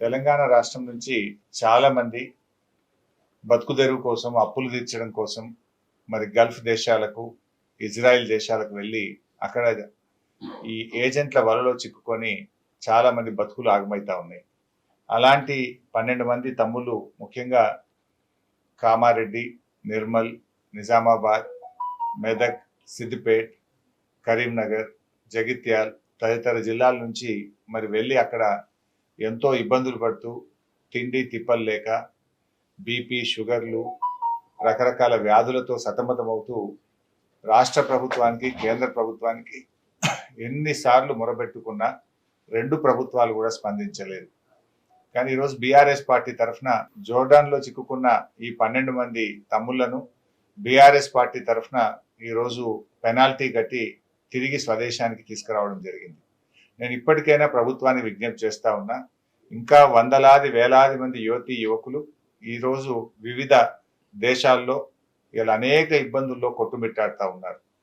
తెలంగాణ రాష్ట్రం నుంచి చాలామంది బతుకుదెరువు బతుకు కోసం అప్పులు తీర్చడం కోసం మరి గల్ఫ్ దేశాలకు ఇజ్రాయెల్ దేశాలకు వెళ్ళి అక్కడ ఈ ఏజెంట్ల వలలో చిక్కుకొని చాలామంది బతుకులు ఆగమవుతా ఉన్నాయి. అలాంటి పన్నెండు మంది తమ్ముళ్ళు ముఖ్యంగా కామారెడ్డి నిర్మల్ నిజామాబాద్ మెదక్ సిద్దిపేట్ కరీంనగర్ జగిత్యాల్ తదితర జిల్లాల నుంచి మరి వెళ్ళి అక్కడ ఎంతో ఇబ్బందులు పడుతూ తిండి తిప్పలు లేక బీపీ షుగర్లు రకరకాల వ్యాధులతో సతమతమవుతూ రాష్ట్ర ప్రభుత్వానికి కేంద్ర ప్రభుత్వానికి ఎన్నిసార్లు మొరబెట్టుకున్నా రెండు ప్రభుత్వాలు కూడా స్పందించలేదు. కానీ ఈరోజు బీఆర్ఎస్ పార్టీ తరఫున జోర్డాన్లో చిక్కుకున్న ఈ పన్నెండు మంది తమ్ముళ్ళను బీఆర్ఎస్ పార్టీ తరఫున ఈరోజు పెనాల్టీ కట్టి తిరిగి స్వదేశానికి తీసుకురావడం జరిగింది. నేను ఇప్పటికైనా ప్రభుత్వాన్ని విజ్ఞప్తి చేస్తా ఉన్నా ఇంకా వందలాది వేలాది మంది యువతి యువకులు ఈరోజు వివిధ దేశాల్లో ఇలా అనేక ఇబ్బందుల్లో కొట్టుమిట్టాడుతూ ఉన్నారు.